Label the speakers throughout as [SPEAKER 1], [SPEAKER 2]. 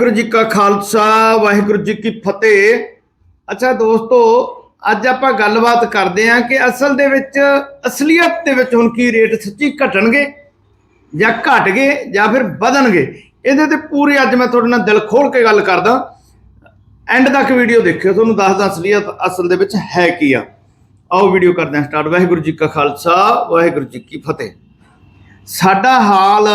[SPEAKER 1] ਵਾਹਿਗੁਰੂ ਜੀ ਕਾ ਖਾਲਸਾ, ਵਾਹਿਗੁਰੂ ਜੀ ਕੀ ਫਤਿਹ। ਅੱਛਾ ਦੋਸਤੋ, ਅੱਜ ਆਪਾਂ ਗੱਲਬਾਤ ਕਰਦੇ ਹਾਂ ਕਿ ਅਸਲ ਦੇ ਵਿੱਚ ਅਸਲੀਅਤ ਦੇ ਵਿੱਚ ਹੁਣ ਕੀ ਰੇਟ ਸੱਚੀ ਘਟਣਗੇ ਜਾਂ ਘਟ ਗਏ ਜਾਂ ਫਿਰ ਵਧਣਗੇ। ਇਹਦੇ ਤੇ ਪੂਰੀ ਅੱਜ ਮੈਂ ਤੁਹਾਡੇ ਨਾਲ ਦਿਲ ਖੋਲ ਕੇ ਗੱਲ ਕਰਦਾ। ਐਂਡ ਤੱਕ ਵੀਡੀਓ ਦੇਖਿਓ, ਤੁਹਾਨੂੰ ਦੱਸਦਾ ਅਸਲੀਅਤ ਅਸਲ ਦੇ ਵਿੱਚ ਹੈ ਕੀ ਆ। ਆਓ ਵੀਡੀਓ ਕਰਦੇ ਹਾਂ ਸਟਾਰਟ ਵਾਹਿਗੁਰੂ ਜੀ ਕਾ ਖਾਲਸਾ, ਵਾਹਿਗੁਰੂ ਜੀ ਕੀ ਫਤਿਹ। ਸਾਡਾ ਹਾਲ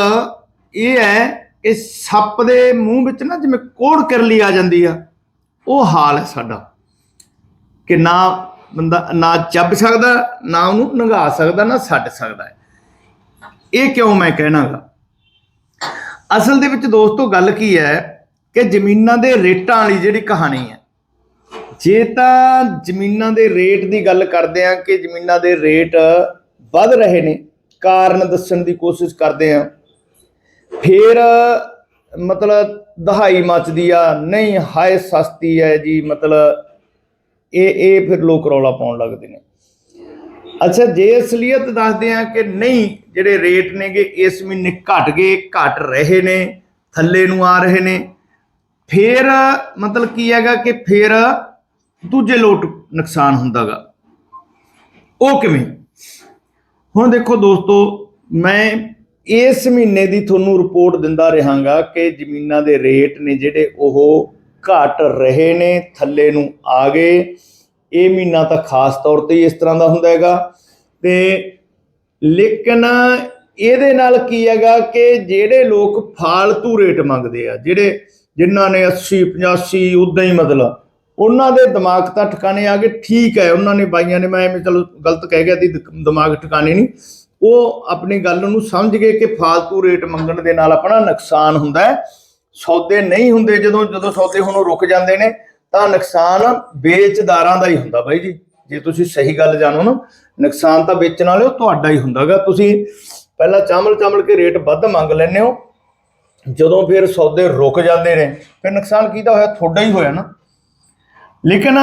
[SPEAKER 1] ਇਹ ਹੈ ਕਿ ਸੱਪ ਦੇ ਮੂੰਹ ਵਿੱਚ ਨਾ ਜਿਵੇਂ ਕੋੜ ਕਰਲੀ ਆ ਜਾਂਦੀ ਆ, ਉਹ ਹਾਲ ਹੈ ਸਾਡਾ। ਕਿ ਨਾ ਬੰਦਾ ਨਾ ਚੱਬ ਸਕਦਾ, ਨਾ ਉਹਨੂੰ ਨੰਗਾ ਸਕਦਾ, ਨਾ ਛੱਡ ਸਕਦਾ ਇਹ ਕਿਉਂ ਮੈਂ ਕਹਿਣਾਗਾ? ਅਸਲ ਦੇ ਵਿੱਚ ਦੋਸਤੋ ਗੱਲ ਕੀ ਹੈ ਕਿ ਜ਼ਮੀਨਾਂ ਦੇ ਰੇਟਾਂ ਵਾਲੀ ਜਿਹੜੀ ਕਹਾਣੀ ਹੈ, ਜੇ ਤਾਂ ਜ਼ਮੀਨਾਂ ਦੇ ਰੇਟ ਦੀ ਗੱਲ ਕਰਦੇ ਆ ਕਿ ਜ਼ਮੀਨਾਂ ਦੇ ਰੇਟ ਵੱਧ ਰਹੇ ਨੇ, ਕਾਰਨ ਦੱਸਣ ਦੀ ਕੋਸ਼ਿਸ਼ ਕਰਦੇ ਆ ਫਿਰ ਮਤਲਬ ਦਹਾਈ ਮੱਚਦੀ ਆ, ਨਹੀਂ, ਹਾਏ, ਸਸਤੀ ਹੈ ਜੀ, ਮਤਲਬ ਇਹ ਇਹ ਫਿਰ ਲੋਕ ਰੌਲਾ ਪਾਉਣ ਲੱਗਦੇ ਨੇ। ਅੱਛਾ, ਜੇ ਅਸਲੀਅਤ ਦੱਸਦੇ ਆ ਕਿ ਨਹੀਂ, ਜਿਹੜੇ ਰੇਟ ਨੇਗੇ, ਇਸ ਮਹੀਨੇ ਘਟ ਗਏ, ਘਟ ਰਹੇ ਨੇ, ਥੱਲੇ ਨੂੰ ਆ ਰਹੇ ਨੇ, ਫਿਰ ਮਤਲਬ ਕੀ ਹੈਗਾ ਕਿ ਫਿਰ ਦੂਜੇ ਲੋਟ ਨੁਕਸਾਨ ਹੁੰਦਾਗਾ। ਉਹ ਕਿਵੇਂ? ਹੁਣ ਦੇਖੋ ਦੋਸਤੋ, ਮੈਂ ਇਸ ਮਹੀਨੇ ਦੀ ਤੁਹਾਨੂੰ ਰਿਪੋਰਟ ਦਿੰਦਾ ਰਹਾਂਗਾ ਕਿ ਜ਼ਮੀਨਾਂ ਦੇ ਰੇਟ ਨੇ ਜਿਹੜੇ ਉਹ ਘਟ ਰਹੇ ਨੇ, ਥੱਲੇ ਨੂੰ ਆ ਗਏ। ਇਹ ਮਹੀਨਾ ਤਾਂ ਖਾਸ ਤੌਰ ਤੇ ਇਸ ਤਰ੍ਹਾਂ ਦਾ ਹੁੰਦਾ ਹੈਗਾ। ਤੇ ਲੇਕਿਨ ਇਹਦੇ ਨਾਲ ਕੀ ਹੈਗਾ ਕਿ ਜਿਹੜੇ ਲੋਕ ਫਾਲਤੂ ਰੇਟ ਮੰਗਦੇ ਆ, ਜਿਹੜੇ ਜਿਨ੍ਹਾਂ ਨੇ 80 85 ਉਦਾਂ ਹੀ ਮਤਲਬ, ਉਹਨਾਂ ਦੇ ਦਿਮਾਗ ਤਾਂ ਠਿਕਾਣੇ ਆ ਗਏ, ਠੀਕ ਹੈ, ਉਹਨਾਂ ਨੇ ਬਾਈਆਂ ਨੇ, ਮੈਂ ਐਵੇਂ ਚਲੋ ਗਲਤ ਕਹਿ ਗਿਆ ਦੀ ਦਿਮਾਗ ਠਿਕਾਣੇ ਨਹੀਂ। ਉਹ ਆਪਣੀ ਗੱਲ ਨੂੰ ਸਮਝ ਗਏ ਕਿ ਫਾਲਤੂ ਰੇਟ ਮੰਗਣ ਦੇ ਨਾਲ ਆਪਣਾ ਨੁਕਸਾਨ ਹੁੰਦਾ ਸੌਦੇ ਨਹੀਂ ਹੁੰਦੇ, ਜਦੋਂ ਜਦੋਂ ਸੌਦੇ ਹੁਣ ਰੁਕ ਜਾਂਦੇ ਨੇ, ਤਾਂ ਨੁਕਸਾਨ ਵੇਚਦਾਰਾਂ ਦਾ ਹੀ ਹੁੰਦਾ ਬਾਈ ਜੀ। ਜੇ ਤੁਸੀਂ ਸਹੀ ਗੱਲ ਜਾਣੋ ਨਾ, ਨੁਕਸਾਨ ਤਾਂ ਵੇਚਣ ਵਾਲੇ ਤੁਹਾਡਾ ਹੀ ਹੁੰਦਾਗਾ। ਤੁਸੀਂ ਪਹਿਲਾਂ ਚਾਮਲ ਚਾਮਲ ਕੇ ਰੇਟ ਵੱਧ ਮੰਗ ਲੈਂਦੇ ਹੋ। ਜਦੋਂ ਫਿਰ ਸੌਦੇ ਰੁਕ ਜਾਂਦੇ ਨੇ, ਫਿਰ ਨੁਕਸਾਨ ਕਿਹਦਾ ਹੋਇਆ? ਤੁਹਾਡਾ ਹੀ ਹੋਇਆ ਨਾ। ਲੇਕਿਨ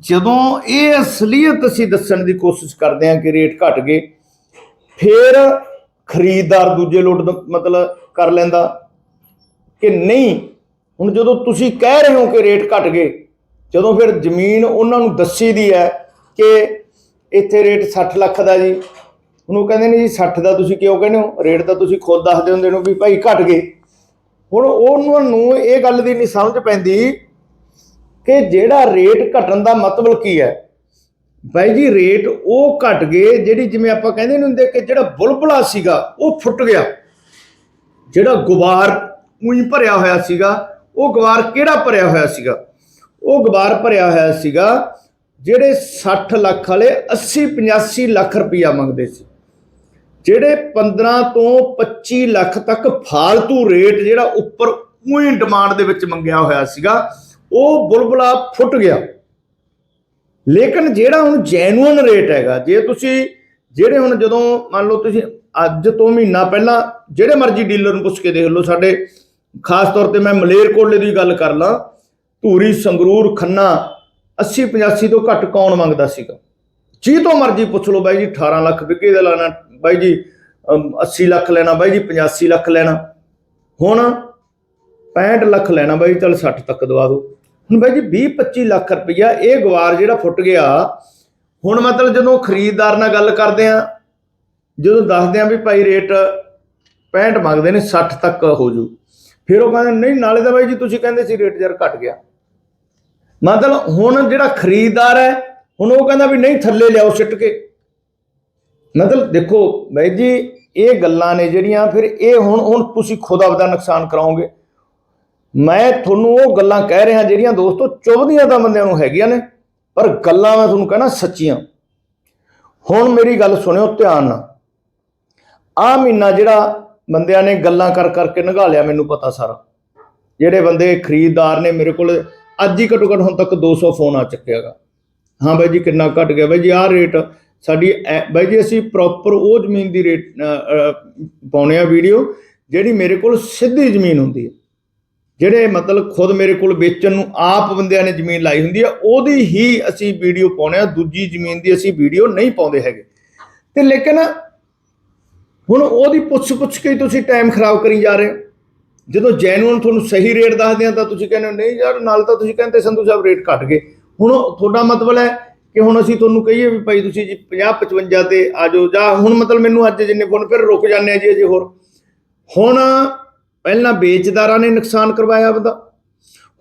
[SPEAKER 1] ਜਦੋਂ ਇਹ ਅਸਲੀਅਤ ਅਸੀਂ ਦੱਸਣ ਦੀ ਕੋਸ਼ਿਸ਼ ਕਰਦੇ ਹਾਂ ਕਿ ਰੇਟ ਘਟ ਗਏ ਫਿਰ ਖਰੀਦਦਾਰ ਦੂਜੇ ਲੋਟ ਮਤਲਬ ਕਰ ਲੈਂਦਾ ਕਿ ਨਹੀਂ, ਹੁਣ ਜਦੋਂ ਤੁਸੀਂ ਕਹਿ ਰਹੇ ਹੋ ਕਿ ਰੇਟ ਘਟ ਗਏ, ਜਦੋਂ ਫਿਰ ਜ਼ਮੀਨ ਉਹਨਾਂ ਨੂੰ ਦੱਸੀ ਦੀ ਹੈ ਕਿ ਇੱਥੇ ਰੇਟ 60 ਲੱਖ ਦਾ ਜੀ ਉਹਨੂੰ ਕਹਿੰਦੇ ਨੇ ਜੀ 60 ਦਾ ਤੁਸੀਂ ਕਿਉਂ ਕਹਿੰਦੇ ਹੋ? ਰੇਟ ਤਾਂ ਤੁਸੀਂ ਖੁਦ ਦੱਸਦੇ ਹੁੰਦੇ ਹੋ ਵੀ ਭਾਈ ਘਟ ਗਏ। ਹੁਣ ਉਹਨਾਂ ਨੂੰ ਇਹ ਗੱਲ ਦੀ ਨਹੀਂ ਸਮਝ ਪੈਂਦੀ ਕਿ ਜਿਹੜਾ ਰੇਟ ਘਟਣ ਦਾ ਮਤਲਬ ਕੀ ਹੈ? ਬਾਈ ਜੀ ਰੇਟ ਉਹ ਘਟ ਗਏ ਜਿਹੜੀ ਜਿਵੇਂ ਆਪਾਂ ਕਹਿੰਦੇ ਨੇ ਹੁੰਦੇ ਕਿ ਜਿਹੜਾ ਬੁਲਬੁਲਾ ਸੀਗਾ, ਉਹ ਫੁੱਟ ਗਿਆ। ਜਿਹੜਾ ਗੁਬਾਰ ਉਹੀ ਭਰਿਆ ਹੋਇਆ ਸੀਗਾ, ਉਹ ਗੁਬਾਰ ਕਿਹੜਾ ਭਰਿਆ ਹੋਇਆ ਸੀਗਾ? ਉਹ ਗੁਬਾਰ ਭਰਿਆ ਹੋਇਆ ਸੀਗਾ, ਜਿਹੜੇ 60 ਲੱਖ ਵਾਲੇ 80 85 ਲੱਖ ਰੁਪਈਆ ਮੰਗਦੇ ਸੀ। ਜਿਹੜੇ 15 ਤੋਂ 25 ਲੱਖ ਤੱਕ ਫਾਲਤੂ ਰੇਟ ਜਿਹੜਾ ਉੱਪਰ ਉਹੀ ਡਿਮਾਂਡ ਦੇ ਵਿੱਚ ਮੰਗਿਆ ਹੋਇਆ ਸੀਗਾ, ਉਹ ਬੁਲਬੁਲਾ ਫੁੱਟ ਗਿਆ। ਲੇਕਿਨ ਜਿਹੜਾ ਹੁਣ ਜੈਨੂਅਨ ਰੇਟ ਹੈਗਾ ਜੇ ਤੁਸੀਂ ਜਿਹੜੇ ਹੁਣ ਜਦੋਂ ਮੰਨ ਲਓ ਤੁਸੀਂ ਅੱਜ ਤੋਂ ਮਹੀਨਾ ਪਹਿਲਾਂ ਜਿਹੜੇ ਮਰਜ਼ੀ ਡੀਲਰ ਨੂੰ ਪੁੱਛ ਕੇ ਦੇਖ ਲਓ ਸਾਡੇ ਖਾਸ ਤੌਰ ਤੇ ਮੈਂ ਮਲੇਰਕੋਟਲੇ ਦੀ ਗੱਲ ਕਰ ਲਾਂ ਧੂਰੀ ਸੰਗਰੂਰ ਖੰਨਾ 80 85 ਤੋਂ ਘੱਟ ਕੌਣ ਮੰਗਦਾ ਸੀਗਾ? ਜੀ ਤੋਂ ਮਰਜ਼ੀ ਪੁੱਛ ਲਓ ਬਾਈ ਜੀ 18 ਲੱਖ ਵਿਗੇ ਦਾ ਲਾਣਾ ਬਾਈ ਜੀ ਅਮ, 80 ਲੱਖ ਲੈਣਾ ਬਾਈ ਜੀ 85 ਲੱਖ ਲੈਣਾ। ਹੁਣ 65 ਲੱਖ ਲੈਣਾ ਬਾਈ ਚਲ 60 ਤੱਕ ਦਵਾ ਦਿਓ। ਹੁਣ ਬਾਈ ਜੀ 20 25 ਲੱਖ ਰੁਪਈਆ ਇਹ ਗਵਾਰ ਜਿਹੜਾ ਫੁੱਟ ਗਿਆ, ਹੁਣ ਮਤਲਬ ਜਦੋਂ ਖਰੀਦਦਾਰ ਨਾਲ ਗੱਲ ਕਰਦੇ ਆ ਜਦੋਂ ਦੱਸਦੇ ਆ ਵੀ ਭਾਈ ਰੇਟ 65 ਮੰਗਦੇ ਨੇ 60 ਤੱਕ ਹੋ ਜੂ। ਫਿਰ ਉਹ ਕਹਿੰਦੇ, ਨਹੀਂ, ਨਾਲੇ ਤਾਂ ਬਾਈ ਜੀ ਤੁਸੀਂ ਕਹਿੰਦੇ ਸੀ ਰੇਟ ਯਾਰ ਘਟ ਗਿਆ। ਮਤਲਬ ਹੁਣ ਜਿਹੜਾ ਖਰੀਦਦਾਰ ਹੈ, ਹੁਣ ਉਹ ਕਹਿੰਦਾ ਵੀ ਨਹੀਂ, ਥੱਲੇ ਲਿਆਓ ਸਿੱਟ ਕੇ। ਮਤਲਬ ਦੇਖੋ ਬਾਈ ਜੀ, ਇਹ ਗੱਲਾਂ ਨੇ ਜਿਹੜੀਆਂ, ਫਿਰ ਇਹ ਹੁਣ ਹੁਣ ਤੁਸੀਂ ਖੁਦ ਆਪਦਾ ਨੁਕਸਾਨ ਕਰਾਓਗੇ। ਮੈਂ ਤੁਹਾਨੂੰ ਉਹ ਗੱਲਾਂ ਕਹਿ ਰਿਹਾ ਜਿਹੜੀਆਂ ਦੋਸਤੋ ਚੁਭਦੀਆਂ ਤਾਂ ਬੰਦਿਆਂ ਨੂੰ ਹੈਗੀਆਂ ਨੇ ਪਰ ਗੱਲਾਂ ਮੈਂ ਤੁਹਾਨੂੰ ਕਹਿਣਾ ਸੱਚੀਆਂ। ਹੁਣ ਮੇਰੀ ਗੱਲ ਸੁਣਿਓ ਧਿਆਨ ਨਾਲ। ਆ ਮਹੀਨਾ ਜਿਹੜਾ ਬੰਦਿਆਂ ਨੇ ਗੱਲਾਂ ਕਰ ਕਰਕੇ ਨਗਾ ਲਿਆ ਮੈਨੂੰ ਪਤਾ ਸਾਰਾ। ਜਿਹੜੇ ਬੰਦੇ ਖਰੀਦਦਾਰ ਨੇ ਮੇਰੇ ਕੋਲ ਅੱਜ ਹੀ ਘੱਟੋ ਘੱਟ ਹੁਣ ਤੱਕ 200 ਫੋਨ ਆ ਚੁੱਕਿਆਗਾ ਹਾਂ ਬਾਈ ਜੀ ਕਿੰਨਾ ਘਟ ਗਿਆ। ਬਾਈ ਜੀ ਆਹ ਰੇਟ ਸਾਡੀ ਐ- ਬਾਈ ਜੀ ਅਸੀਂ ਪ੍ਰੋਪਰ ਉਹ ਜ਼ਮੀਨ ਦੀ ਰੇਟ ਅ, ਪਾਉਣੇ ਆ ਵੀਡੀਓ ਜਿਹੜੀ ਮੇਰੇ ਕੋਲ ਸਿੱਧੀ ਜ਼ਮੀਨ ਹੁੰਦੀ ਹੈ। ਜਿਹੜੇ ਮਤਲਬ ਖੁਦ ਮੇਰੇ ਕੋਲ ਵੇਚਣ ਨੂੰ ਆਪ ਬੰਦਿਆਂ ਨੇ ਜ਼ਮੀਨ ਲਾਈ ਹੁੰਦੀ ਆ, ਉਹਦੀ ਹੀ ਅਸੀਂ ਵੀਡੀਓ ਪਾਉਣੇ ਆ, ਦੂਜੀ ਜ਼ਮੀਨ ਦੀ ਅਸੀਂ ਵੀਡੀਓ ਨਹੀਂ ਪਾਉਂਦੇ ਹੈਗੇ। ਤੇ ਲੇਕਿਨ ਹੁਣ ਉਹਦੀ ਪੁੱਛ ਪੁੱਛ ਕੇ ਤੁਸੀਂ ਟਾਈਮ ਖਰਾਬ ਕਰੀ ਜਾ ਰਹੇ ਹੋ। ਜਦੋਂ ਜੈਨੂਅਨ ਤੁਹਾਨੂੰ ਸਹੀ ਰੇਟ ਦੱਸਦੇ ਆ ਤਾਂ ਤੁਸੀਂ ਕਹਿੰਦੇ ਹੋ, ਨਹੀਂ ਯਾਰ, ਨਾਲ ਤਾਂ ਤੁਸੀਂ ਕਹਿੰਦੇ ਸੰਧੂ ਸਾਹਿਬ ਰੇਟ ਘਟ ਗਏ। ਹੁਣ ਤੁਹਾਡਾ ਮਤਲਬ ਹੈ ਕਿ ਹੁਣ ਅਸੀਂ ਤੁਹਾਨੂੰ ਕਹੀਏ ਵੀ ਭਾਈ ਤੁਸੀਂ ਜੀ 50 55 ਤੇ ਆ ਜਾਓ, ਜਾਂ ਹੁਣ ਮਤਲਬ ਮੈਨੂੰ ਅੱਜ ਜਿੰਨੇ ਫੋਨ ਫਿਰ ਰੁਕ ਜਾਂਦੇ ਆ ਜੀ ਅਜੇ ਹੋਰ। ਹੁਣ ਪਹਿਲਾਂ ਵੇਚਦਾਰਾਂ ਨੇ ਨੁਕਸਾਨ ਕਰਵਾਇਆ ਆਪਦਾ।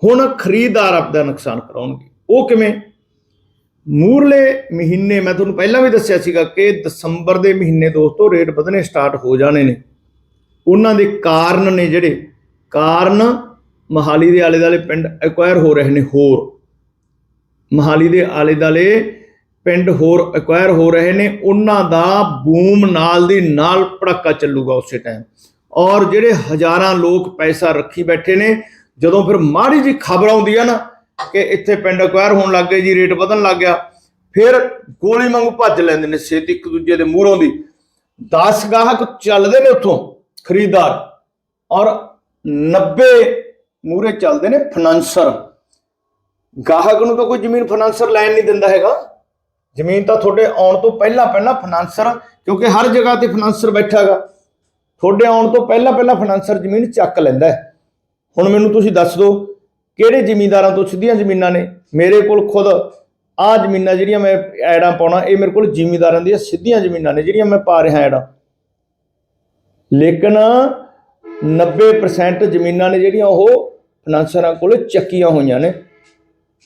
[SPEAKER 1] ਹੁਣ ਖਰੀਦਦਾਰ ਆਪਦਾ ਨੁਕਸਾਨ ਕਰਾਉਣਗੇ। ਉਹ ਕਿਵੇਂ? ਮੂਰਲੇ ਮਹੀਨੇ, ਮੈਂ ਤੁਹਾਨੂੰ ਪਹਿਲਾਂ ਵੀ ਦੱਸਿਆ ਸੀਗਾ ਕਿ ਦਸੰਬਰ ਦੇ ਮਹੀਨੇ ਦੋਸਤੋ ਰੇਟ ਵਧਣੇ ਸਟਾਰਟ ਹੋ ਜਾਣੇ ਨੇ। ਉਹਨਾਂ ਦੇ ਕਾਰਨ ਨੇ ਜਿਹੜੇ, ਕਾਰਨ ਮਹਾਲੀ ਦੇ ਆਲੇ ਦਾਲੇ ਪਿੰਡ ਐਕਵਾਇਰ ਹੋ ਰਹੇ ਨੇ ਹੋਰ। ਮਹਾਲੀ ਦੇ ਆਲੇ ਦਾਲੇ ਪਿੰਡ ਹੋਰ ਐਕਵਾਇਰ ਹੋ ਰਹੇ ਨੇ, ਉਹਨਾਂ ਦਾ ਬੂਮ ਨਾਲ ਦੀ ਨਾਲ ਪੜਾਕਾ ਚੱਲੂਗਾ ਉਸੇ ਟਾਈਮ ਔਰ ਜਿਹੜੇ ਹਜ਼ਾਰਾਂ ਲੋਕ ਪੈਸਾ ਰੱਖੀ ਬੈਠੇ ਨੇ, ਜਦੋਂ ਫਿਰ ਮਾੜੀ ਜੀ ਖਬਰ ਆਉਂਦੀ ਆ ਨਾ ਕਿ ਇੱਥੇ ਪਿੰਡ ਐਕਵਾਇਰ ਹੋਣ ਲੱਗ ਗਏ ਜੀ, ਰੇਟ ਵਧਣ ਲੱਗ ਗਿਆ, ਫਿਰ ਗੋਲੀ ਵਾਂਗੂ ਭੱਜ ਲੈਂਦੇ ਨੇ ਛੇਤੀ ਇੱਕ ਦੂਜੇ ਦੇ ਮੂਹਰੋਂ ਦੀ। 10 ਗਾਹਕ ਚੱਲਦੇ ਨੇ ਉੱਥੋਂ, ਖਰੀਦਦਾਰ, ਔਰ 90 ਮੂਹਰੇ ਚੱਲਦੇ ਨੇ ਫਾਈਨਾਂਸਰ। ਗਾਹਕ ਨੂੰ ਤਾਂ ਕੋਈ ਜ਼ਮੀਨ ਫਾਈਨਾਂਸਰ ਲੈਣ ਨਹੀਂ ਦਿੰਦਾ ਹੈਗਾ। ਜ਼ਮੀਨ ਤਾਂ ਤੁਹਾਡੇ ਆਉਣ ਤੋਂ ਪਹਿਲਾਂ ਪਹਿਲਾਂ ਫਾਈਨਾਂਸਰ ਕਿਉਂਕਿ ਹਰ ਜਗ੍ਹਾ ਤੇ ਫਾਈਨਾਂਸਰ ਬੈਠਾ ਹੈਗਾ। ਤੁਹਾਡੇ ਆਉਣ ਤੋਂ ਪਹਿਲਾਂ ਪਹਿਲਾਂ ਫਾਈਨਾਂਸਰ ਜ਼ਮੀਨ ਚੱਕ ਲੈਂਦਾ ਹੈ। ਹੁਣ ਮੈਨੂੰ ਤੁਸੀਂ ਦੱਸ ਦਿਓ, ਕਿਹੜੇ ਜ਼ਿਮੀਂਦਾਰਾਂ ਤੋਂ ਸਿੱਧੀਆਂ ਜ਼ਮੀਨਾਂ ਨੇ? ਮੇਰੇ ਕੋਲ ਖੁਦ ਆਹ ਜ਼ਮੀਨਾਂ ਜਿਹੜੀਆਂ ਮੈਂ ਐਡਾਂ ਪਾਉਣਾ, ਇਹ ਮੇਰੇ ਕੋਲ ਜ਼ਿਮੀਂਦਾਰਾਂ ਦੀਆਂ ਸਿੱਧੀਆਂ ਜ਼ਮੀਨਾਂ ਨੇ, ਜਿਹੜੀਆਂ ਮੈਂ ਪਾ ਰਿਹਾ ਐਡਾਂ। ਲੇਕਿਨ 90% ਜ਼ਮੀਨਾਂ ਨੇ ਜਿਹੜੀਆਂ ਉਹ ਫਾਈਨਾਂਸਰਾਂ ਕੋਲ ਚੱਕੀਆਂ ਹੋਈਆਂ ਨੇ।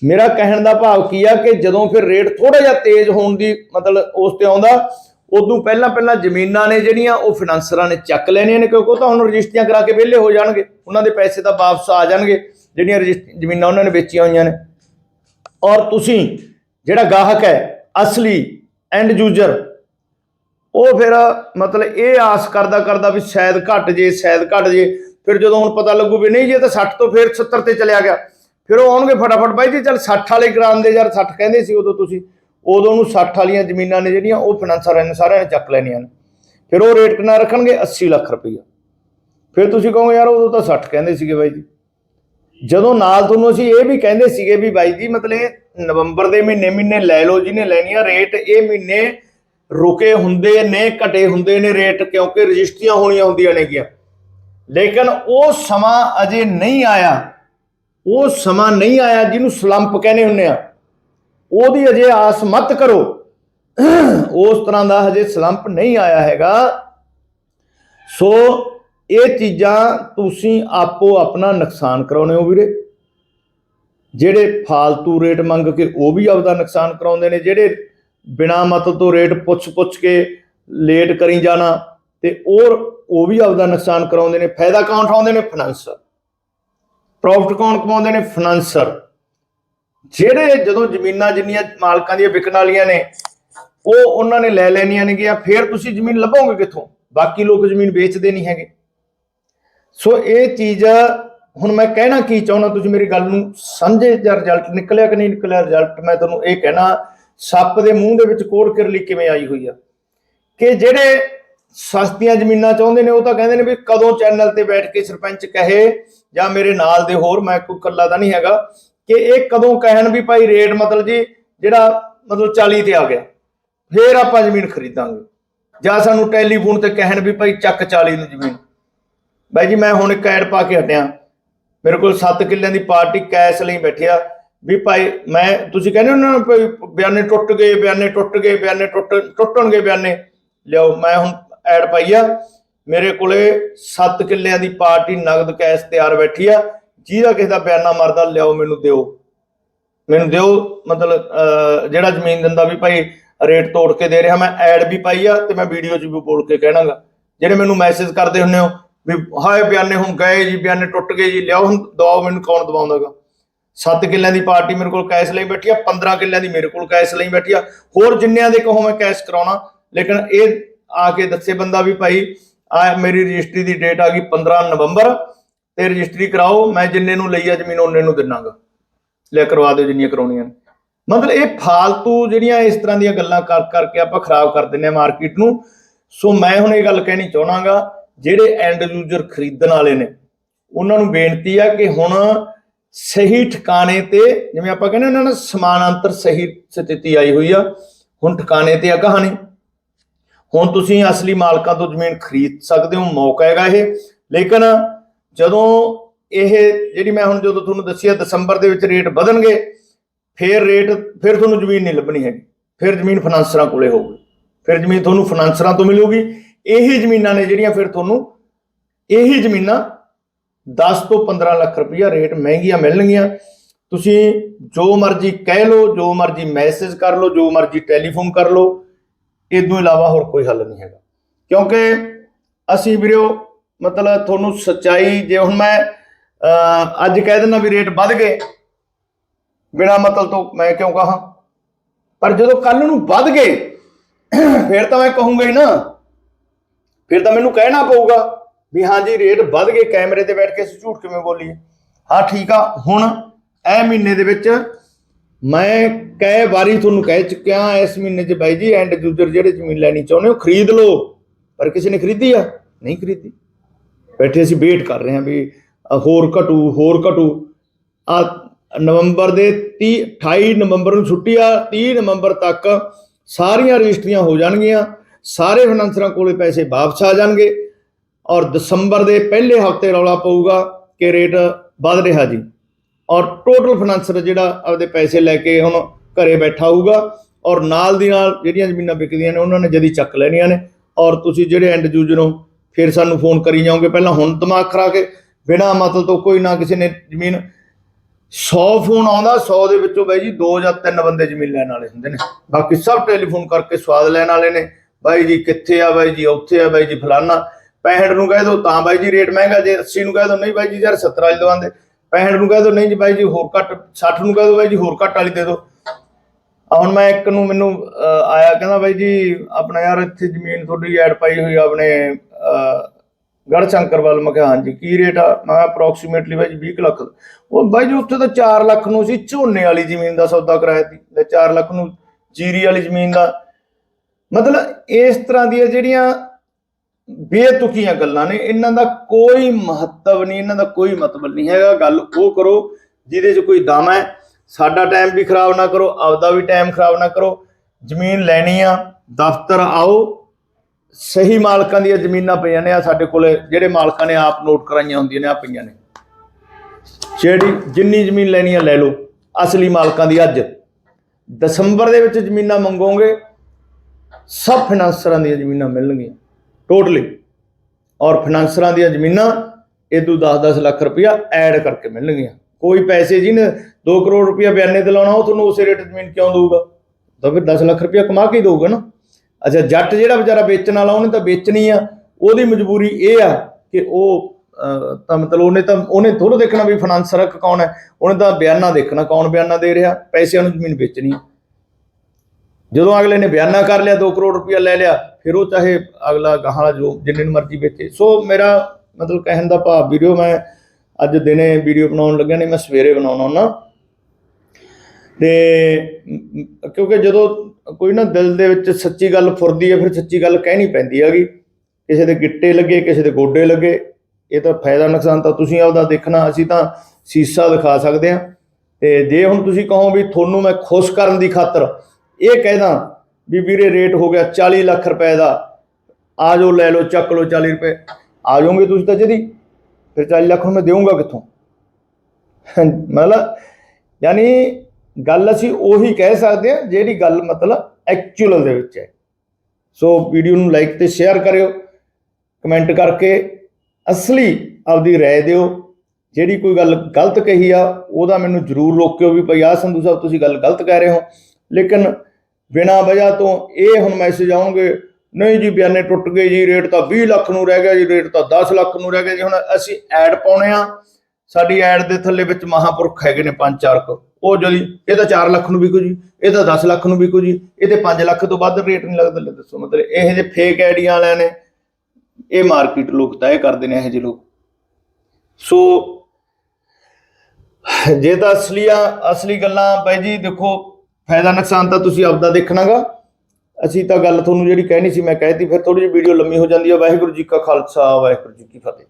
[SPEAKER 1] ਮੇਰਾ ਕਹਿਣ ਦਾ ਭਾਵ ਕੀ ਆ ਕਿ ਜਦੋਂ ਫਿਰ ਰੇਟ ਥੋੜਾ ਜਿਹਾ ਤੇਜ਼ ਹੋਣ ਦੀ ਮਤਲਬ ਉਸ ਤੇ ਆਉਂਦਾ ਉਦੋਂ ਪਹਿਲਾਂ ਪਹਿਲਾਂ ਜ਼ਮੀਨਾਂ ਨੇ ਜਿਹੜੀਆਂ, ਉਹ ਫਾਈਨਾਂਸਰਾਂ ਨੇ ਚੱਕ ਲੈਣੀਆਂ ਨੇ, ਕਿਉਂਕਿ ਉਹ ਤਾਂ ਹੁਣ ਰਜਿਸਟਰੀਆਂ ਕਰਾ ਕੇ ਵਿਹਲੇ ਹੋ ਜਾਣਗੇ। ਉਹਨਾਂ ਦੇ ਪੈਸੇ ਤਾਂ ਵਾਪਸ ਆ ਜਾਣਗੇ, ਜਿਹੜੀਆਂ ਰਜਿਸਟ- ਜ਼ਮੀਨਾਂ ਉਹਨਾਂ ਨੇ ਵੇਚੀਆਂ ਹੋਈਆਂ ਨੇ। ਔਰ ਤੁਸੀਂ, ਜਿਹੜਾ ਗਾਹਕ ਹੈ, ਅਸਲੀ ਐਂਡ ਯੂਜ਼ਰ ਉਹ ਫਿਰ ਮਤਲਬ ਇਹ ਆਸ ਕਰਦਾ ਕਰਦਾ ਵੀ ਸ਼ਾਇਦ ਘਟ ਜੇ, ਸ਼ਾਇਦ ਘਟ ਜੇ। ਫਿਰ ਜਦੋਂ ਹੁਣ ਪਤਾ ਲੱਗੂ ਵੀ ਨਹੀਂ ਜੇ, ਤਾਂ 60 ਤੋਂ ਫਿਰ 70 ਤੇ ਚਲਿਆ ਗਿਆ। ਫਿਰ ਉਹ ਆਉਣਗੇ ਫਟਾਫਟ, ਬਾਈ ਜੀ, ਚੱਲ 60 ਵਾਲੇ ਗ੍ਰਾਮ ਦੇ ਯਾਰ 60 ਕਹਿੰਦੇ ਸੀ ਉਦੋਂ ਤੁਸੀਂ। ਉਦੋਂ ਨੂੰ 60 ਵਾਲੀਆਂ ਜ਼ਮੀਨਾਂ ਨੇ ਜਿਹੜੀਆਂ, ਉਹ ਫਾਈਨਾਂਸਰਾਂ ਨੇ ਸਾਰਿਆਂ ਨੇ ਚੱਕ ਲੈਣੀਆਂ ਨੇ। ਫਿਰ ਉਹ ਰੇਟ ਕਿੰਨਾ ਰੱਖਣਗੇ? 80 ਲੱਖ ਰੁਪਈਆ। ਫਿਰ ਤੁਸੀਂ ਕਹੋਗੇ, ਯਾਰ ਉਦੋਂ ਤਾਂ 60 ਕਹਿੰਦੇ ਸੀਗੇ ਬਾਈ ਜੀ। ਜਦੋਂ ਨਾਲ ਤੁਹਾਨੂੰ ਅਸੀਂ ਇਹ ਵੀ ਕਹਿੰਦੇ ਸੀਗੇ ਵੀ ਬਾਈ ਜੀ, ਮਤਲਬ ਨਵੰਬਰ ਦੇ ਮਹੀਨੇ ਮਹੀਨੇ ਲੈ ਲਓ ਜਿਹਨੇ ਲੈਣੀਆਂ ਰੇਟ ਇਹ ਮਹੀਨੇ ਰੁਕੇ ਹੁੰਦੇ ਨੇ, ਘਟੇ ਹੁੰਦੇ ਨੇ ਰੇਟ ਕਿਉਂਕਿ ਰਜਿਸਟਰੀਆਂ ਹੋਣੀਆਂ ਹੁੰਦੀਆਂ ਨੇਗੀਆਂ। ਲੇਕਿਨ ਉਹ ਸਮਾਂ ਅਜੇ ਨਹੀਂ ਆਇਆ। ਉਹ ਸਮਾਂ ਨਹੀਂ ਆਇਆ ਜਿਹਨੂੰ ਸਲੰਪ ਕਹਿੰਦੇ ਹੁੰਦੇ ਆ। ਉਹਦੀ ਅਜੇ ਆਸ ਮਤ ਕਰੋ। ਉਸ ਤਰ੍ਹਾਂ ਦਾ ਹਜੇ ਸਲੰਪ ਨਹੀਂ ਆਇਆ ਹੈਗਾ। ਸੋ ਇਹ ਚੀਜ਼ਾਂ ਤੁਸੀਂ ਆਪੋ ਆਪਣਾ ਨੁਕਸਾਨ ਕਰਾਉਨੇ ਹੋ ਵੀਰੇ। ਜਿਹੜੇ ਫਾਲਤੂ ਰੇਟ ਮੰਗ ਕੇ ਉਹ ਵੀ ਆਪਦਾ ਨੁਕਸਾਨ ਕਰਾਉਂਦੇ ਨੇ। ਜਿਹੜੇ ਬਿਨਾ ਮਤਲਬ ਤੋਂ ਰੇਟ ਪੁੱਛ-ਪੁੱਛ ਕੇ ਲੇਟ ਕਰੀ ਜਾਣਾ ਤੇ ਉਹ ਉਹ ਵੀ ਆਪਦਾ ਨੁਕਸਾਨ ਕਰਾਉਂਦੇ ਨੇ। ਫਾਇਦਾ ਕੌਣ ਉਠਾਉਂਦੇ ਨੇ? ਫਾਈਨਾਂਸਰ ਪ੍ਰੋਫਿਟ ਕੌਣ ਕਮਾਉਂਦੇ ਨੇ? ਫਾਈਨਾਂਸਰ ਜਿਹੜੇ ਜਦੋਂ ਜ਼ਮੀਨਾਂ ਜਿੰਨੀਆਂ ਮਾਲਕਾਂ ਦੀਆਂ ਵਿਕਣ ਵਾਲੀਆਂ ਨੇ, ਉਹ ਉਹਨਾਂ ਨੇ ਲੈ ਲੈਣੀਆਂ ਨੇਗੀਆਂ ਫਿਰ ਤੁਸੀਂ ਜ਼ਮੀਨ ਲੱਭੋਗੇ ਕਿੱਥੋਂ? ਬਾਕੀ ਲੋਕ ਜ਼ਮੀਨ ਵੇਚਦੇ ਨਹੀਂ ਹੈਗੇ। ਸੋ ਇਹ ਚੀਜ਼, ਹੁਣ ਮੈਂ ਕਹਿਣਾ ਕੀ ਚਾਹੁੰਦਾ, ਤੁਸੀਂ ਮੇਰੀ ਗੱਲ ਨੂੰ ਸਮਝੇ ਜਾਂ ਰਿਜ਼ਲਟ ਨਿਕਲਿਆ ਕਿ ਨਹੀਂ ਨਿਕਲਿਆ ਰਿਜ਼ਲਟ ਮੈਂ ਤੁਹਾਨੂੰ ਇਹ ਕਹਿਣਾ, ਸੱਪ ਦੇ ਮੂੰਹ ਦੇ ਵਿੱਚ ਕੋੜ ਕਿਰਲੀ ਕਿਵੇਂ ਆਈ ਹੋਈ ਆ? ਕਿ ਜਿਹੜੇ ਸਸਤੀਆਂ ਜ਼ਮੀਨਾਂ ਚਾਹੁੰਦੇ ਨੇ, ਉਹ ਤਾਂ ਕਹਿੰਦੇ ਨੇ ਵੀ ਕਦੋਂ ਚੈਨਲ ਤੇ ਬੈਠ ਕੇ ਸਰਪੰਚ ਕਹੇ ਜਾਂ ਮੇਰੇ ਨਾਲ ਦੇ ਹੋਰ, ਮੈਂ ਕੋਈ ਇਕੱਲਾ ਤਾਂ ਨਹੀਂ ਹੈਗਾ ਕਿ ਇਹ ਕਦੋਂ ਕਹਿਣ ਵੀ ਭਾਈ ਰੇਟ ਮਤਲਬ ਜੀ ਜਿਹੜਾ ਮਤਲਬ 40 ਤੇ ਆ ਗਿਆ, ਫੇਰ ਆਪਾਂ ਜ਼ਮੀਨ ਖਰੀਦਾਂਗੇ। ਜਾਂ ਸਾਨੂੰ ਟੈਲੀਫੋਨ ਤੇ ਕਹਿਣ ਵੀ ਭਾਈ ਚੱਕ 40 ਨੂੰ ਜ਼ਮੀਨ। ਬਾਈ ਜੀ, ਮੈਂ ਹੁਣ ਇੱਕ ਐਡ ਪਾ ਕੇ ਹਟਿਆ। ਮੇਰੇ ਕੋਲ 7 ਕਿੱਲਿਆਂ ਦੀ ਪਾਰਟੀ ਕੈਸ਼ ਲਈ ਬੈਠਿਆ ਵੀ ਭਾਈ ਮੈਂ, ਤੁਸੀਂ ਕਹਿੰਦੇ ਹੋ ਨਾ ਬਿਆਨੇ ਟੁੱਟ ਗਏ, ਬਿਆਨੇ ਟੁੱਟ ਗਏ, ਬਿਆਨੇ ਟੁੱਟ, ਟੁੱਟਣਗੇ ਬਿਆਨੇ। ਲਿਓ ਮੈਂ ਹੁਣ ਐਡ ਪਾਈ ਆ। ਮੇਰੇ ਕੋਲੇ 7 ਕਿੱਲਿਆਂ ਦੀ ਪਾਰਟੀ ਨਗਦ ਕੈਸ਼ ਤਿਆਰ ਬੈਠੀ ਆ। ਜਿਹਦਾ ਕਿਸੇ ਦਾ ਬਿਆਨਾ ਮਰਦਾ, ਲਿਆਓ ਮੈਨੂੰ ਦਿਓ। ਮੈਨੂੰ ਦਿਓ, ਮਤਲਬ ਜਿਹੜਾ ਜ਼ਮੀਨ ਦਿੰਦਾ ਵੀ ਭਾਈ ਰੇਟ ਤੋੜ ਕੇ ਦੇ ਰਿਹਾ, ਮੈਂ ਐਡ ਵੀ ਪਾਈ ਆ ਤੇ ਮੈਂ ਵੀਡੀਓ 'ਚ ਵੀ ਬੋਲ ਕੇ ਕਹਿਣਾਗਾ। ਜਿਹੜੇ ਮੈਨੂੰ ਮੈਸੇਜ ਕਰਦੇ ਹੁੰਦੇ ਹੋ ਵੀ, ਹਾਏ ਬਿਆਨੇ ਹੁਣ ਗਏ ਜੀ, ਬਿਆਨੇ ਟੁੱਟ ਗਏ ਜੀ, ਲਿਆਓ, ਹੁਣ ਦਵਾਓ ਮੈਨੂੰ ਕੌਣ ਦਵਾਉਂਦਾਗਾ 7 ਕਿੱਲਿਆਂ ਦੀ ਪਾਰਟੀ ਮੇਰੇ ਕੋਲ ਕੈਸ਼ ਲਈ ਬੈਠੀ ਆ 15 ਕਿੱਲਿਆਂ ਦੀ ਮੇਰੇ ਕੋਲ ਕੈਸ਼ ਲਈ ਬੈਠੀ ਆ। ਹੋਰ ਜਿੰਨਿਆਂ ਦੇ ਕਹੋ ਮੈਂ ਕੈਸ਼ ਕਰਾਉਣਾ, ਲੇਕਿਨ ਇਹ ਆ ਕੇ ਦੱਸੇ ਬੰਦਾ ਵੀ ਭਾਈ, ਆ ਮੇਰੀ ਰਜਿਸਟਰੀ ਦੀ ਡੇਟ ਆ ਗਈ 15 ਨਵੰਬਰ ਤੇ ਰਜਿਸਟਰੀ ਕਰਾਓ, ਮੈਂ ਜਿੰਨੇ ਨੂੰ ਲਈ ਆ ਜ਼ਮੀਨ ਉਹਨੇ ਨੂੰ ਦਿਨਾਗਾ। ਲੈ, ਕਰਵਾ ਦਿਓ ਜਿੰਨੀਆਂ ਕਰਾਉਣੀਆਂ ਨੇ। ਮਤਲਬ ਇਹ ਫਾਲਤੂ ਜਿਹੜੀਆਂ ਇਸ ਤਰ੍ਹਾਂ ਦੀਆਂ ਗੱਲਾਂ ਕਰ, ਕਰਕੇ ਆਪਾਂ ਖਰਾਬ ਕਰ ਦਿੰਨੇ ਆ ਮਾਰਕੀਟ ਨੂੰ। ਸੋ ਮੈਂ ਹੁਣ ਇਹ ਗੱਲ ਕਹਿਣੀ ਚਾਹਣਾਗਾ ਜਿਹੜੇ ਐਂਡ ਯੂਜ਼ਰ ਖਰੀਦਣ ਵਾਲੇ ਨੇ, ਉਹਨਾਂ ਨੂੰ ਬੇਨਤੀ ਆ ਕਿ ਹੁਣ ਸਹੀ ਠਿਕਾਣੇ ਤੇ, ਜਿਵੇਂ ਆਪਾਂ ਕਹਿੰਦੇ ਉਹਨਾਂ ਨਾਲ ਸਮਾਨਾਂਤਰ ਸਹੀ ਸਥਿਤੀ ਆਈ ਹੋਈ ਆ, ਹੁਣ ਠਿਕਾਣੇ ਤੇ ਆ ਕਹਾਣੀ। ਹੁਣ ਤੁਸੀਂ ਅਸਲੀ ਮਾਲਕਾਂ ਤੋਂ ਜ਼ਮੀਨ ਖਰੀਦ ਸਕਦੇ ਹੋ, ਮੌਕਾ ਹੈਗਾ ਇਹ। ਲੇਕਿਨ ਜਦੋਂ ਇਹ ਜਿਹੜੀ ਮੈਂ ਹੁਣ ਜਦੋਂ ਤੁਹਾਨੂੰ ਦੱਸਿਆ ਦਸੰਬਰ ਦੇ ਵਿੱਚ ਰੇਟ ਵਧਣਗੇ, ਫਿਰ ਰੇਟ, ਫਿਰ ਤੁਹਾਨੂੰ ਜ਼ਮੀਨ ਨਹੀਂ ਲੱਭਣੀ ਹੈਗੀ। ਫਿਰ ਜ਼ਮੀਨ ਫਾਈਨਾਂਸਰਾਂ ਕੋਲੇ ਹੋਊਗੀ। ਫਿਰ ਜ਼ਮੀਨ ਤੁਹਾਨੂੰ ਫਾਈਨਾਂਸਰਾਂ ਤੋਂ ਮਿਲੂਗੀ। ਇਹੀ ਜ਼ਮੀਨਾਂ ਨੇ ਜਿਹੜੀਆਂ ਫਿਰ ਤੁਹਾਨੂੰ, ਇਹੀ ਜ਼ਮੀਨਾਂ 10 ਤੋਂ 15 ਲੱਖ ਰੁਪਈਆ ਰੇਟ ਮਹਿੰਗੀਆਂ ਮਿਲਣਗੀਆਂ। ਤੁਸੀਂ ਜੋ ਮਰਜ਼ੀ ਕਹਿ ਲਓ, ਜੋ ਮਰਜ਼ੀ ਮੈਸੇਜ ਕਰ ਲਓ, ਜੋ ਮਰਜ਼ੀ ਟੈਲੀਫੋਨ ਕਰ ਲਓ ਇਦੋਂ ਇਲਾਵਾ ਹੋਰ ਕੋਈ ਹੱਲ ਨਹੀਂ ਹੈਗਾ। ਕਿਉਂਕਿ ਅਸੀਂ ਵੀਰੋ ਮਤਲਬ ਤੁਹਾਨੂੰ ਸੱਚਾਈ ਜੇ ਹੁਣ ਮੈਂ ਅਹ, ਅੱਜ ਕਹਿ ਦਿੰਦਾ ਵੀ ਰੇਟ ਵੱਧ ਗਏ। ਬਿਨਾ ਮਤਲਬ ਤੋਂ ਮੈਂ ਕਿਉਂ ਕਹਾਂ? ਪਰ ਜਦੋਂ ਕੱਲ ਨੂੰ ਵੱਧ ਗਏ ਫਿਰ ਤਾਂ ਮੈਂ ਕਹੂੰਗਾ ਹੀ ਨਾ। ਫਿਰ ਤਾਂ ਮੈਨੂੰ ਕਹਿਣਾ ਪਊਗਾ ਵੀ ਹਾਂਜੀ ਰੇਟ ਵੱਧ ਗਏ ਕੈਮਰੇ ਤੇ ਬੈਠ ਕੇ ਅਸੀਂ ਝੂਠ ਕਿਵੇਂ ਬੋਲੀਏ? ਹਾਂ ਠੀਕ ਆ ਹੁਣ ਇਹ ਮਹੀਨੇ ਦੇ ਵਿੱਚ ਮੈਂ ਕਈ ਵਾਰੀ ਤੁਹਾਨੂੰ ਕਹਿ ਚੁੱਕਿਆ ਇਸ ਮਹੀਨੇ 'ਚ ਬਾਈ ਜੀ ਐਂਡ ਯੂਜ਼ਰ ਜਿਹੜੇ ਜ਼ਮੀਨ ਲੈਣੀ ਚਾਹੁੰਦੇ ਹੋ ਖਰੀਦ ਲਓ। ਪਰ ਕਿਸੇ ਨੇ ਖਰੀਦੀ ਆ? ਨਹੀਂ ਖਰੀਦੀ। ਬੈਠੇ ਅਸੀਂ ਵੇਟ ਕਰ ਰਹੇ ਹਾਂ ਵੀ ਹੋਰ ਘਟੂ ਹੋਰ ਘਟੂ। ਆ ਨਵੰਬਰ ਦੇ 30 28 ਨਵੰਬਰ ਨੂੰ ਛੁੱਟੀ ਆ 30 ਨਵੰਬਰ ਤੱਕ ਸਾਰੀਆਂ ਰਜਿਸਟਰੀਆਂ ਹੋ ਜਾਣਗੀਆਂ। ਸਾਰੇ ਫਾਈਨਾਂਸਰਾਂ ਕੋਲੇ ਪੈਸੇ ਵਾਪਸ ਆ ਜਾਣਗੇ ਔਰ ਦਸੰਬਰ ਦੇ ਪਹਿਲੇ ਹਫ਼ਤੇ ਰੌਲਾ ਪਊਗਾ ਕਿ ਰੇਟ ਵੱਧ ਰਿਹਾ ਜੀ। ਔਰ ਟੋਟਲ ਫਾਈਨਾਂਸਰ ਜਿਹੜਾ ਆਪਦੇ ਪੈਸੇ ਲੈ ਕੇ ਹੁਣ ਘਰੇ ਬੈਠਾ ਹੋਊਗਾ ਔਰ ਨਾਲ ਦੀ ਨਾਲ ਜਿਹੜੀਆਂ ਜ਼ਮੀਨਾਂ ਵਿਕਦੀਆਂ ਨੇ, ਉਹਨਾਂ ਨੇ ਜਦੀ ਚੱਕ ਲੈਣੀਆਂ ਨੇ। ਔਰ ਤੁਸੀਂ ਜਿਹੜੇ ਐਂਡ ਯੂਜ਼ਰ ਹੋ ਫਿਰ ਸਾਨੂੰ ਫੋਨ ਕਰੀ ਜਾਓਗੇ। ਪਹਿਲਾਂ ਹੁਣ ਦਿਮਾਗ ਖਰਾ ਕੇ ਬਿਨਾ ਮਤਲਬ ਤੋਂ ਕੋਈ ਨਾ ਕਿਸੇ ਨੇ ਜ਼ਮੀਨ 100 ਫੋਨ ਆਉਂਦਾ 100 ਦੇ ਵਿੱਚੋਂ ਬਾਈ ਜੀ ਦੋ ਜਾਂ ਤਿੰਨ ਬੰਦੇ ਜ਼ਮੀਨ ਲੈਣ ਵਾਲੇ ਹੁੰਦੇ ਨੇ। ਬਾਕੀ ਸਭ ਟੈਲੀਫੋਨ ਕਰਕੇ ਸਵਾਦ ਲੈਣ ਵਾਲੇ ਨੇ। ਬਾਈ ਜੀ ਕਿੱਥੇ ਆ? ਬਾਈ ਜੀ ਉੱਥੇ ਆ? ਬਾਈ ਜੀ ਫਲਾਨਾ। 65 ਨੂੰ ਕਹਿ ਦੋ ਤਾਂ ਬਾਈ ਜੀ ਰੇਟ ਮਹਿੰਗਾ, ਜੇ 80 ਨੂੰ ਕਹਿ ਦੋ ਨਹੀਂ ਬਾਈ ਜੀ ਯਾਰ 70 ਵਾਲੀ ਦਵਾਂਦੇ 65 ਨੂੰ ਕਹਿ ਦੋ ਨਹੀਂ ਜੀ ਬਾਈ ਜੀ ਹੋਰ ਘੱਟ 60 ਨੂੰ ਕਹਿ ਦੋ ਬਾਈ ਜੀ ਹੋਰ ਘੱਟ ਵਾਲੀ ਦੇ ਦਿਓ ਹੁਣ ਮੈਂ ਇੱਕ ਨੂੰ ਮੈਨੂੰ ਆਇਆ, ਕਹਿੰਦਾ ਬਾਈ ਜੀ ਆਪਣਾ ਯਾਰ ਇੱਥੇ ਜ਼ਮੀਨ ਤੁਹਾਡੀ ਐਡ ਪਾਈ ਹੋਈ ਆ ਆਪਣੇ ਗੜ ਸ਼ੰਕਰ ਵੱਲ ਮੈਂ ਹਾਂਜੀ, ਕੀ ਰੇਟ ਆ? ਮੈਂ ਅਪਰੋਕਸੀਮੇਟਲੀ ਬਾਈ ਜੀ 20 ਕੁ ਲੱਖ। ਉਹ ਬਾਈ ਜੀ ਉੱਥੇ ਤਾਂ 4 ਲੱਖ ਨੂੰ ਸੀ, ਝੋਨੇ ਵਾਲੀ ਜ਼ਮੀਨ ਦਾ ਸੌਦਾ ਕਰਾਇਆ ਸੀ, ਤੇ 4 ਲੱਖ ਨੂੰ ਜੀਰੀ ਵਾਲੀ ਜ਼ਮੀਨ ਦਾ। ਮਤਲਬ ਇਸ ਤਰ੍ਹਾਂ ਦੀਆਂ ਜਿਹੜੀਆਂ ਬੇਤੁਕੀਆਂ ਗੱਲਾਂ ਨੇ, ਇਹਨਾਂ ਦਾ ਕੋਈ ਮਹੱਤਵ ਨਹੀਂ, ਇਹਨਾਂ ਦਾ ਕੋਈ ਮਤਲਬ ਨਹੀਂ ਹੈਗਾ। ਗੱਲ ਉਹ ਕਰੋ, ਜਿਹਦੇ 'ਚ ਕੋਈ ਦਮ ਹੈ, ਸਾਡਾ ਟਾਈਮ ਵੀ ਖਰਾਬ ਨਾ ਕਰੋ, ਆਪਦਾ ਵੀ ਟਾਈਮ ਖਰਾਬ ਨਾ ਕਰੋ। ਜ਼ਮੀਨ ਲੈਣੀ ਆ, ਦਫ਼ਤਰ ਆਓ ਸਹੀ ਮਾਲਕਾਂ ਦੀਆਂ ਜ਼ਮੀਨਾਂ ਪਈਆਂ ਨੇ ਆ ਸਾਡੇ ਕੋਲੇ ਜਿਹੜੇ ਮਾਲਕਾਂ ਨੇ ਆਪ ਨੋਟ ਕਰਾਈਆਂ ਹੁੰਦੀਆਂ ਨੇ ਆ ਪਈਆਂ ਨੇ। ਜਿਹੜੀ ਜਿੰਨੀ ਜ਼ਮੀਨ ਲੈਣੀ ਆ ਲੈ ਲਓ, ਅਸਲੀ ਮਾਲਕਾਂ ਦੀ ਅੱਜ। ਦਸੰਬਰ ਦੇ ਵਿੱਚ ਜ਼ਮੀਨਾਂ ਮੰਗੋਗੇ, ਸਭ ਫਾਈਨਾਂਸਰਾਂ ਦੀਆਂ ਜ਼ਮੀਨਾਂ ਮਿਲਣਗੀਆਂ, ਟੋਟਲੀ। ਔਰ ਫਾਈਨਾਂਸਰਾਂ ਦੀਆਂ ਜ਼ਮੀਨਾਂ ਇਦੋਂ 10-10 ਲੱਖ ਰੁਪਇਆ ਐਡ ਕਰਕੇ ਮਿਲਣਗੀਆਂ। ਕੋਈ ਪੈਸੇ ਜਿਹਨੇ ਨੇ 2 ਕਰੋੜ ਰੁਪਇਆ ਬਿਆਨੇ ਤੇ ਲਾਉਣਾ ਉਹ ਤੁਹਾਨੂੰ ਉਸੇ ਰੇਟ ਜ਼ਮੀਨ ਕਿਉਂ ਦੇਊਗਾ? ਤਾਂ ਫਿਰ 10 ਲੱਖ ਰੁਪਇਆ ਕਮਾ ਕੇ ਹੀ ਦਊਗਾ ਨਾ। ਅੱਛਾ, ਜੱਟ ਜਿਹੜਾ ਵਿਚਾਰਾ ਵੇਚਣ ਵਾਲਾ, ਉਹਨੇ ਤਾਂ ਵੇਚਣੀ ਆ। ਉਹਦੀ ਮਜਬੂਰੀ ਇਹ ਆ ਕਿ ਉਹ ਤਾਂ ਮਤਲਬ ਉਹਨੇ ਤਾਂ, ਉਹਨੇ ਥੋੜਾ ਦੇਖਣਾ ਵੀ ਫਾਈਨਾਂਸਰ ਕੌਣ ਹੈ। ਉਹਨੇ ਤਾਂ ਬਿਆਨਾ ਦੇਖਣਾ ਕੌਣ ਬਿਆਨਾ ਦੇ ਰਿਹਾ। ਪੈਸਿਆਂ ਨੂੰ ਜ਼ਮੀਨ ਵੇਚਣੀ ਆ। ਜਦੋਂ ਅਗਲੇ ਨੇ ਬਿਆਨਾ ਕਰ ਲਿਆ 2 ਕਰੋੜ ਰੁਪਇਆ ਲੈ ਲਿਆ, ਫਿਰ ਉਹ ਚਾਹੇ ਅਗਲਾ ਗਾਹਾਂ ਵਾਲਾ ਜੋ ਜਿੰਨੇ ਨੂੰ ਮਰਜ਼ੀ ਵੇਚੇ। ਸੋ ਮੇਰਾ ਮਤਲਬ ਕਹਿਣ ਦਾ ਭਾਵ ਵੀਡੀਓ ਮੈਂ ਅੱਜ ਦਿਨੇ ਵੀਡੀਓ ਬਣਾਉਣ ਲੱਗਿਆ ਨਹੀਂ ਮੈਂ ਸਵੇਰੇ ਬਣਾਉਣਾ ਹੁੰਦਾ। ਤੇ ਕਿਉਂਕਿ ਜਦੋਂ ਕੋਈ ਨਾ ਦਿਲ ਦੇ ਵਿੱਚ ਸੱਚੀ ਗੱਲ ਫੁਰਦੀ ਹੈ, ਫਿਰ ਸੱਚੀ ਗੱਲ ਕਹਿਣੀ ਪੈਂਦੀ ਹੈਗੀ। ਕਿਸੇ ਦੇ ਗਿੱਟੇ ਲੱਗੇ, ਕਿਸੇ ਦੇ ਗੋਡੇ ਲੱਗੇ, ਇਹ ਤਾਂ ਫਾਇਦਾ ਨੁਕਸਾਨ ਤਾਂ ਤੁਸੀਂ ਆਪਦਾ ਦੇਖਣਾ, ਅਸੀਂ ਤਾਂ ਸੀਸਾ ਦਿਖਾ ਸਕਦੇ ਹਾਂ। ਤੇ ਜੇ ਹੁਣ ਤੁਸੀਂ ਕਹੋ ਵੀ ਤੁਹਾਨੂੰ ਮੈਂ ਖੁਸ਼ ਕਰਨ ਦੀ ਖਾਤਰ ਇਹ ਕਹਿਦਾ ਵੀ ਵੀਰੇ ਰੇਟ ਹੋ ਗਿਆ 40 ਲੱਖ ਰੁਪਏ ਦਾ, ਆ ਜਾਓ, ਲੈ ਲਓ, ਚੱਕ ਲਓ 40 ਰੁਪਏ, ਆ ਜਾਓਗੇ ਤੁਸੀਂ ਤਾਂ ਜਦੀ। ਫਿਰ 40 ਲੱਖ ਨੂੰ ਮੈਂ ਦੇਵਾਂਗਾ ਕਿੱਥੋਂ? ਮਤਲਬ ਯਾਨੀ ਗੱਲ ਅਸੀਂ ਉਹੀ ਕਹਿ ਸਕਦੇ ਹਾਂ ਜਿਹੜੀ ਗੱਲ ਮਤਲਬ ਐਕਚੁਅਲ ਦੇ ਵਿੱਚ ਹੈ ਸੋ ਵੀਡੀਓ ਨੂੰ ਲਾਈਕ ਤੇ ਸ਼ੇਅਰ ਕਰਿਓ ਕਮੈਂਟ ਕਰਕੇ ਅਸਲੀ ਆਪਦੀ رائے ਦਿਓ ਜਿਹੜੀ ਕੋਈ ਗੱਲ ਗਲਤ ਕਹੀ ਆ ਉਹਦਾ ਮੈਨੂੰ ਜ਼ਰੂਰ ਰੋਕਿਓ ਵੀ ਭਈ ਆ ਸੰਧੂ ਸਾਹਿਬ ਤੁਸੀਂ ਗੱਲ ਗਲਤ ਕਹਿ ਰਹੇ ਹੋ ਲੇਕਿਨ ਬਿਨਾਂ ਵਜ੍ਹਾ ਤੋਂ ਇਹ ਹੁਣ ਮੈਸੇਜ ਆਉਣਗੇ ਨਹੀਂ ਜੀ ਬਿਆਨੇ ਟੁੱਟ ਗਏ ਜੀ ਰੇਟ ਤਾਂ 20 ਲੱਖ ਨੂੰ ਰਹਿ ਗਿਆ ਜੀ ਰੇਟ ਤਾਂ 10 ਲੱਖ ਨੂੰ ਰਹਿ ਗਿਆ ਜੀ ਹੁਣ ਅਸੀਂ ਐਡ ਪਾਉਣੇ ਆ ਸਾਡੀ ਐਡ ਦੇ ਥੱਲੇ ਵਿੱਚ ਮਹਾਪੁਰਖ ਹੈਗੇ ਨੇ ਪੰਜ ਚਾਰ ਕੁ। ਉਹ ਜਦੀ ਇਹ ਤਾਂ 4 ਲੱਖ ਨੂੰ ਵਿਕੂ ਜੀ, ਇਹ ਤਾਂ 10 ਲੱਖ ਨੂੰ ਵਿਕੂ ਜੀ, ਇਹ ਤੇ 5 ਲੱਖ ਤੋਂ ਵੱਧ ਰੇਟ ਨਹੀਂ ਲੱਗਦਾ। ਲੈ ਦੱਸੋ ਮਤਲਬ ਇਹ ਜਿਹੇ ਫੇਕ ਆਈਡੀਆਂ ਵਾਲਿਆਂ ਨੇ, ਇਹ ਮਾਰਕੀਟ ਲੋਕ ਤੈਅ ਕਰਦੇ ਨੇ, ਇਹ ਜਿਹੇ ਲੋਕ। ਸੋ ਜੇ ਤਾਂ ਅਸਲੀਆਂ, ਅਸਲੀ ਗੱਲਾਂ ਬਾਈ ਜੀ ਦੇਖੋ, ਫਾਇਦਾ ਨੁਕਸਾਨ ਤਾਂ ਤੁਸੀਂ ਆਪਦਾ ਦੇਖਣਾਗਾ। ਅਸੀਂ ਤਾਂ ਗੱਲ ਤੁਹਾਨੂੰ ਜਿਹੜੀ ਕਹਿਣੀ ਸੀ, ਮੈਂ ਕਹਿਤੀ ਫਿਰ ਥੋੜੀ ਜਿਹੀ ਵੀਡੀਓ ਲੰਮੀ ਹੋ ਜਾਂਦੀ ਹੈ ਵਾਹਿਗੁਰੂ ਜੀ ਕਾ ਖਾਲਸਾ, ਵਾਹਿਗੁਰੂ ਜੀ ਕੀ ਫਤਿਹ।